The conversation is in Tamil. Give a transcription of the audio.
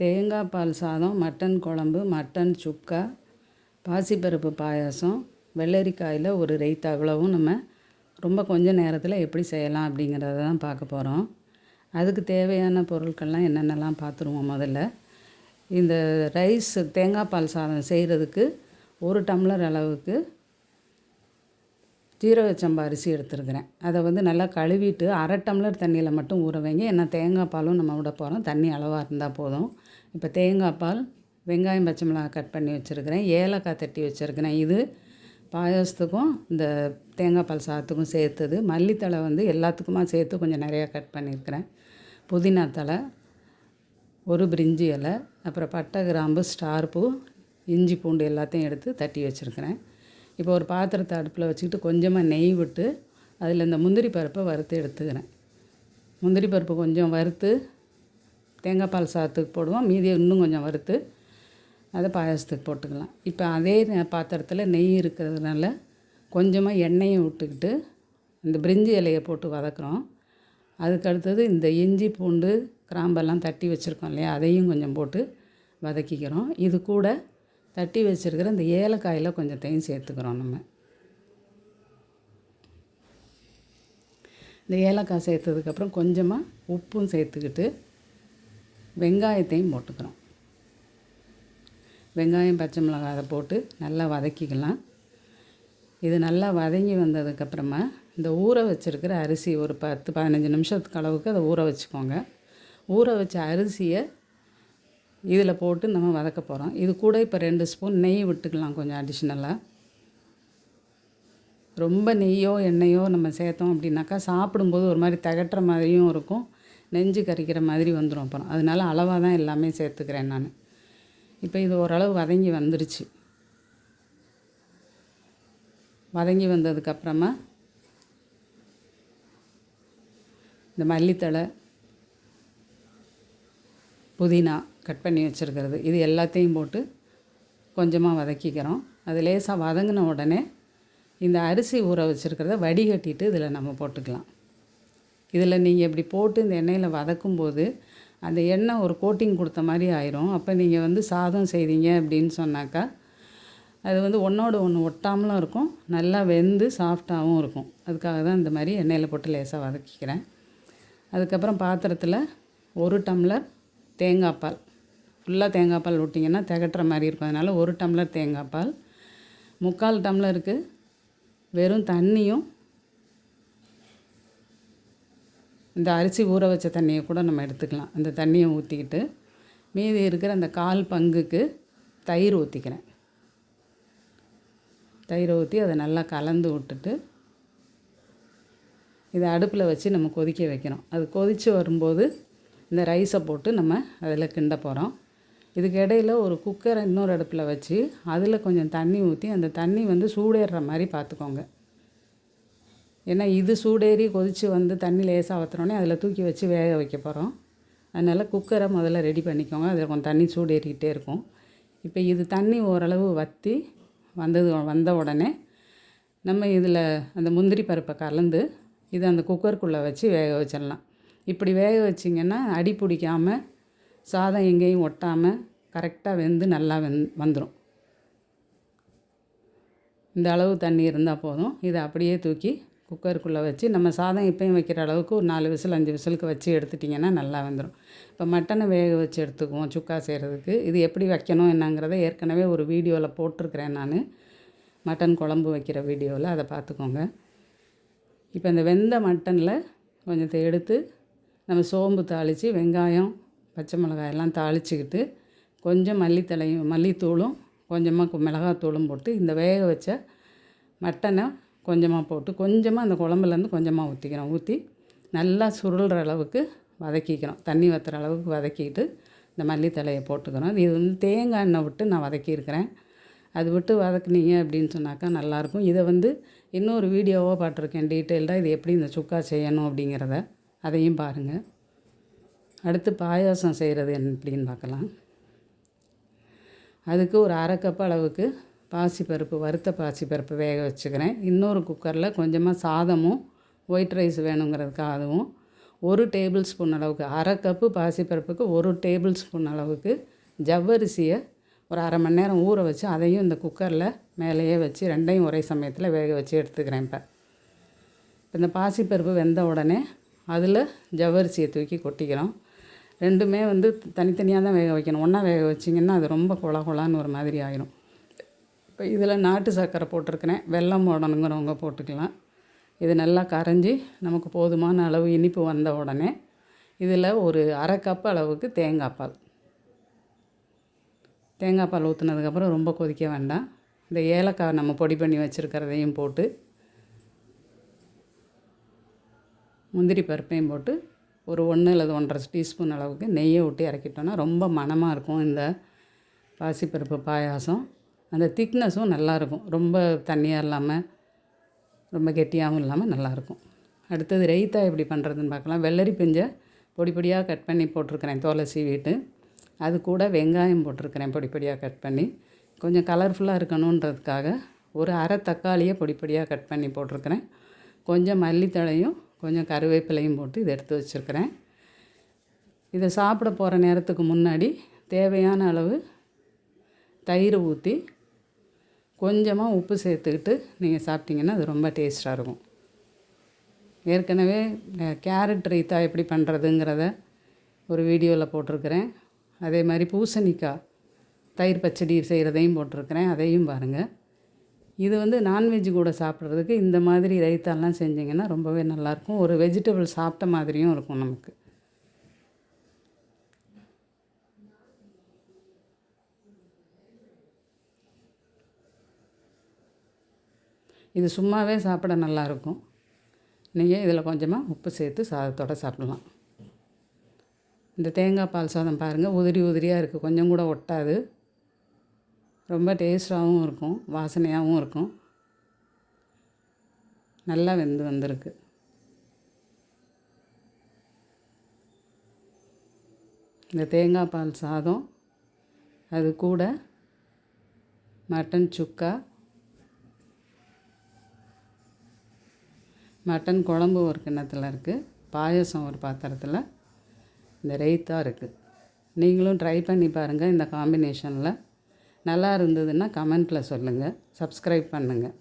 தேங்காய் பால் சாதம் மட்டன் குழம்பு மட்டன் சுக்கா பாசிப்பருப்பு பாயாசம் வெள்ளரிக்காயில் ஒரு ரைத்தா. இவ்வளவும் நம்ம ரொம்ப கொஞ்சம் நேரத்தில் எப்படி செய்யலாம் அப்படிங்கிறத தான் பார்க்க போகிறோம் அதுக்கு தேவையான பொருட்கள்லாம் என்னென்னலாம் பார்த்துருவோம் முதல்ல. இந்த ரைஸ் தேங்காய் பால் சாதம் செய்கிறதுக்கு ஒரு டம்ளர் அளவுக்கு ஜீரக சம்பா அரிசி எடுத்துருக்கிறேன். அதை வந்து நல்லா கழுவிட்டு அரை டம்ளர் தண்ணியில் மட்டும் ஊற வைங்க. ஏன்னா தேங்காய் பாலும் நம்ம விட போகிறோம் தண்ணி அளவாக இருந்தால் போதும். இப்போ தேங்காய் பால் வெங்காயம் பச்சை மிளகாய் கட் பண்ணி வச்சுருக்கிறேன். ஏலக்காய் தட்டி வச்சுருக்கிறேன். இது பாயாசத்துக்கும் இந்த தேங்காய் பால் சாதத்துக்கும் சேர்த்தது. மல்லித்தழை வந்து எல்லாத்துக்குமா சேர்த்து கொஞ்சம் நிறையா கட் பண்ணியிருக்கிறேன். புதினா தழை ஒரு பிரிஞ்சி இலை அப்புறம் பட்டை கிராம்பு ஸ்டார் பூ இஞ்சி பூண்டு எல்லாத்தையும் எடுத்து தட்டி வச்சுருக்கிறேன். இப்போ ஒரு பாத்திரத்தை அடுப்பில் வச்சுக்கிட்டு கொஞ்சமாக நெய் விட்டு அதில் இந்த முந்திரி பருப்பை வறுத்து எடுத்துக்கிறேன். முந்திரி பருப்பு கொஞ்சம் வறுத்து தேங்காய் பால் சாதத்துக்கு போடுவோம். மீதியை இன்னும் கொஞ்சம் வறுத்து அதை பாயாசத்துக்கு போட்டுக்கலாம். இப்போ அதே பாத்திரத்தில் நெய் இருக்கிறதுனால கொஞ்சமாக எண்ணெயை விட்டுக்கிட்டு இந்த பிரிஞ்சி இலையை போட்டு வதக்குறோம். அதுக்கு அடுத்தது இந்த இஞ்சி பூண்டு கிராம்பெல்லாம் தட்டி வச்சுருக்கோம் இல்லையா? அதையும் கொஞ்சம் போட்டு வதக்கிக்கிறோம். இது கூட தட்டி வச்சுருக்கிற இந்த ஏலக்காயில் கொஞ்சத்தையும் சேர்த்துக்கிறோம் நம்ம. இந்த ஏலக்காய் சேர்த்ததுக்கப்புறம் கொஞ்சமாக உப்பும் சேர்த்துக்கிட்டு வெங்காயத்தையும் போட்டுக்கிறோம். வெங்காயம் பச்சை மிளகாய் அதை போட்டு நல்லா வதக்கிக்கலாம். இது நல்லா வதங்கி வந்ததுக்கப்புறமா இந்த ஊற வச்சுருக்கிற அரிசி ஒரு பத்து பதினஞ்சு நிமிஷத்துக்கு அளவுக்கு அதை ஊற வச்சுக்கோங்க. ஊற வச்ச அரிசியை இதில் போட்டு நம்ம வதக்க போகிறோம். இது கூட இப்போ ரெண்டு ஸ்பூன் நெய் விட்டுக்கலாம் கொஞ்சம் அடிஷ்னலாக ரொம்ப நெய்யோ எண்ணெயோ நம்ம சேர்த்தோம் அப்படின்னாக்கா சாப்பிடும்போது ஒரு மாதிரி தகட்டுற மாதிரியும் இருக்கும். நெஞ்சு கறிக்கிற மாதிரி வந்துடும் அப்புறம். அதனால அளவாக தான் எல்லாமே சேர்த்துக்கிறேன் நான். இப்போ இது ஓரளவு வதங்கி வந்துருச்சு. வதங்கி வந்ததுக்கப்புறமா இந்த மல்லித்தழை புதினா கட் பண்ணி வச்சுருக்கிறது. இது எல்லாத்தையும் போட்டு கொஞ்சமாக வதக்கிக்கிறோம். அது லேசாக வதங்கின உடனே இந்த அரிசி ஊற வச்சுருக்கிறத வடிகட்டிட்டு இதில் நம்ம போட்டுக்கலாம். இதில் நீங்கள் இப்படி போட்டு இந்த எண்ணெயில் வதக்கும்போது அந்த எண்ணெய் ஒரு கோட்டிங் கொடுத்த மாதிரி ஆயிரும். அப்போ நீங்கள் வந்து சாதம் செய்தீங்க அப்படின்னு சொன்னாக்கா அது வந்து ஒன்றோட ஒன்று ஒட்டாமலும் இருக்கும். நல்லா வெந்து சாஃப்டாகவும் இருக்கும். அதுக்காக தான் இந்த மாதிரி எண்ணெயில் போட்டு லேசாக வதக்கிக்கிறேன். அதுக்கப்புறம் பாத்திரத்தில் ஒரு டம்ளர் தேங்காய் பால். ஃபுல்லாக தேங்காய் பால் விட்டிங்கன்னா திகட்டுற மாதிரி இருக்கும். அதனால் ஒரு டம்ளர் தேங்காய் பால். முக்கால் டம்ளருக்கு வெறும் தண்ணியும் இந்த அரிசி ஊற வச்ச தண்ணியை கூட நம்ம எடுத்துக்கலாம். அந்த தண்ணியை ஊற்றிக்கிட்டு மீதி இருக்கிற அந்த கால் பங்குக்கு தயிர் ஊற்றிக்கிறேன் தயிர் ஊற்றி அதை நல்லா கலந்து விட்டுட்டு இதை அடுப்பில் வச்சு நம்ம கொதிக்க வைக்கிறோம் அது கொதித்து வரும்போது இந்த ரைஸை போட்டு நம்ம அதில் கிண்ட போகிறோம் இதுக்கு இடையில ஒரு குக்கரை இன்னொரு அடுப்பில் வச்சு அதில் கொஞ்சம் தண்ணி ஊற்றி அந்த தண்ணி வந்து சூடேறுற மாதிரி பார்த்துக்கோங்க. ஏன்னா இது சூடேறி கொதித்து வந்து தண்ணி லேசாக ஊற்றுனோடனே அதில் தூக்கி வச்சு வேக வைக்க போகிறோம் அதனால் குக்கரை முதல்ல ரெடி பண்ணிக்கோங்க. அதில் கொஞ்சம் தண்ணி சூடேறிக்கிட்டே இருக்கும். இப்போ இது தண்ணி ஓரளவு வற்றி வந்தது வந்த உடனே நம்ம இதில் அந்த முந்திரி பருப்பை கலந்து இதை அந்த குக்கருக்குள்ளே வச்சு வேக வச்சிடலாம். இப்படி வேக வச்சிங்கன்னா அடி பிடிக்காமல் சாதம் எங்கேயும் ஒட்டாமல் கரெக்டாக வெந்து நல்லா வெந் வந்துடும் இந்த அளவு தண்ணி இருந்தால் போதும். இதை அப்படியே தூக்கி குக்கருக்குள்ளே வச்சு நம்ம சாதம் எப்பயும் வைக்கிற அளவுக்கு ஒரு நாலு விசில் அஞ்சு விசிலுக்கு வச்சு எடுத்துட்டிங்கன்னா நல்லா வந்துடும் இப்போ மட்டனை வேக வச்சு எடுத்துக்குவோம் சுக்கா செய்கிறதுக்கு. இது எப்படி வைக்கணும் என்னங்கிறத ஏற்கனவே ஒரு வீடியோவில் போட்டிருக்கிறேன் நான். மட்டன் குழம்பு வைக்கிற வீடியோவில். அதை பார்த்துக்கோங்க. இப்போ இந்த வெந்த மட்டனில் கொஞ்சத்தை எடுத்து நம்ம சோம்பு தாளித்து வெங்காயம் பச்சை மிளகாய் எல்லாம் தாளிச்சுக்கிட்டு கொஞ்சம் மல்லித்தலையும் மல்லித்தூளும் கொஞ்சமாக மிளகாத்தூளும் போட்டு இந்த வேக வச்ச மட்டனை கொஞ்சமாக போட்டு கொஞ்சமாக அந்த குழம்புலேருந்து கொஞ்சமாக ஊற்றிக்கிறோம் ஊற்றி நல்லா சுருள்ற அளவுக்கு வதக்கிக்கிறோம். தண்ணி வற்றுற அளவுக்கு வதக்கிட்டு இந்த மல்லித்தலையை போட்டுக்கிறோம். இது வந்து தேங்காய் எண்ணெய் விட்டு நான் வதக்கியிருக்கிறேன். அது விட்டு வதக்குனீங்க அப்படின்னு சொன்னாக்கா நல்லாயிருக்கும். இதை வந்து இன்னொரு வீடியோவாக பார்த்துருக்கேன். டீட்டெயில்டாக இது எப்படி இந்த சுக்கா செய்யணும் அப்படிங்கிறத. அதையும் பாருங்கள் அடுத்து பாயாசம் செய்கிறது எப்படின்னு பார்க்கலாம். அதுக்கு ஒரு அரை கப் அளவுக்கு பாசிப்பருப்பு வறுத்த பாசிப்பருப்பு வேக வச்சுக்கிறேன். இன்னொரு குக்கரில் கொஞ்சமாக சாதமும் ஒயிட் ரைஸ் வேணுங்கிறதுக்காக அதுவும் ஒரு டேபிள் ஸ்பூன் அளவுக்கு அரை கப்பு பாசிப்பருப்புக்கு ஒரு டேபிள் ஸ்பூன் அளவுக்கு ஜவ்வரிசியை ஒரு அரை மணி நேரம் ஊற வச்சு அதையும் இந்த குக்கரில் மேலேயே வச்சு ரெண்டையும் ஒரே சமயத்தில் வேக வச்சு எடுத்துக்கிறேன் இப்போ. இந்த பாசிப்பருப்பு வெந்த உடனே அதில் ஜவ்வரிசியை தூக்கி கொட்டிக்கிறோம். ரெண்டுமே வந்து தனித்தனியாக தான் வேக வைக்கணும். ஒன்றா வேக வச்சிங்கன்னா அது ரொம்ப குழ குழான்னு ஒரு மாதிரி ஆயிரும். இப்போ இதில் நாட்டு சர்க்கரை போட்டிருக்கிறேன். வெல்லம் போடணுங்கிறவங்க போட்டுக்கலாம். இது நல்லா கரைஞ்சி நமக்கு போதுமான அளவு இனிப்பு வந்த உடனே இதில் ஒரு அரை கப் அளவுக்கு தேங்காய் பால். தேங்காய் பால் ஊற்றுனதுக்கப்புறம் ரொம்ப கொதிக்க வேண்டாம். இந்த ஏலக்காய் நம்ம பொடி பண்ணி வச்சுருக்கிறதையும் போட்டு முந்திரி பருப்பையும் போட்டு ஒரு ஒன்று அல்லது ஒன்றரை டீஸ்பூன் அளவுக்கு நெய்யை விட்டு இறக்கிட்டோன்னா ரொம்ப மணமாக இருக்கும் இந்த பாசிப்பருப்பு பாயாசம். அந்த திக்னஸும் நல்லாயிருக்கும். ரொம்ப தண்ணியாக இல்லாமல் ரொம்ப கெட்டியாகவும் இல்லாமல் நல்லாயிருக்கும். அடுத்தது ரைத்தா எப்படி பண்ணுறதுன்னு பார்க்கலாம். வெள்ளரி பிஞ்சை பொடி பொடியாக கட் பண்ணி போட்டிருக்கிறேன் தோலை சீவிட்டு அது கூட வெங்காயம் போட்டிருக்கிறேன் பொடி பொடியாக கட் பண்ணி. கொஞ்சம் கலர்ஃபுல்லாக இருக்கணுன்றதுக்காக ஒரு அரை தக்காளியை பொடி பொடியாக கட் பண்ணி போட்டிருக்கிறேன். கொஞ்சம் மல்லித்தழையும் கொஞ்சம் கருவேப்பிலையும் போட்டு இதை எடுத்து வச்சுருக்கிறேன். இதை சாப்பிட போகிற நேரத்துக்கு முன்னாடி தேவையான அளவு தயிர் ஊற்றி கொஞ்சமாக உப்பு சேர்த்துக்கிட்டு நீங்கள் சாப்பிட்டிங்கன்னா அது ரொம்ப டேஸ்ட்டாக இருக்கும். ஏற்கனவே கேரட் ரைத்தா எப்படி பண்ணுறதுங்கிறத ஒரு வீடியோவில் போட்டிருக்கிறேன். அதே மாதிரி பூசணிக்காய் தயிர் பச்சடி செய்கிறதையும் போட்டிருக்கிறேன். அதையும் பாருங்கள் இது வந்து நான்வெஜ் கூட சாப்பிட்றதுக்கு இந்த மாதிரி ரைத்தாலாம் செஞ்சிங்கன்னா ரொம்பவே நல்லாயிருக்கும். ஒரு வெஜிடபிள் சாப்பிட்ட மாதிரியும் இருக்கும் நமக்கு. இது சும்மாவே சாப்பிட நல்லாயிருக்கும். நீங்கள் இதில் கொஞ்சமாக உப்பு சேர்த்து சாதத்தோடு சாப்பிடலாம். இந்த தேங்காய் பால் சாதம் பாருங்கள் உதிரி உதிரியாக இருக்குது கொஞ்சம் கூட ஒட்டாது. ரொம்ப டேஸ்ட்டாகவும் இருக்கும் வாசனையாகவும் இருக்கும். நல்லா வெந்து வந்திருக்கு. இந்த தேங்காய் பால் சாதம் அது கூட மட்டன் சுக்கா மட்டன் குழம்பு ஒரு கிண்ணத்தில் இருக்குது பாயசம் ஒரு பாத்திரத்தில். இந்த ரைத்தா இருக்குது நீங்களும் ட்ரை பண்ணி பாருங்கள் இந்த காம்பினேஷனில் நல்லா இருந்ததுன்னா கமெண்ட்டில் சொல்லுங்கள் சப்ஸ்கிரைப் பண்ணுங்கள்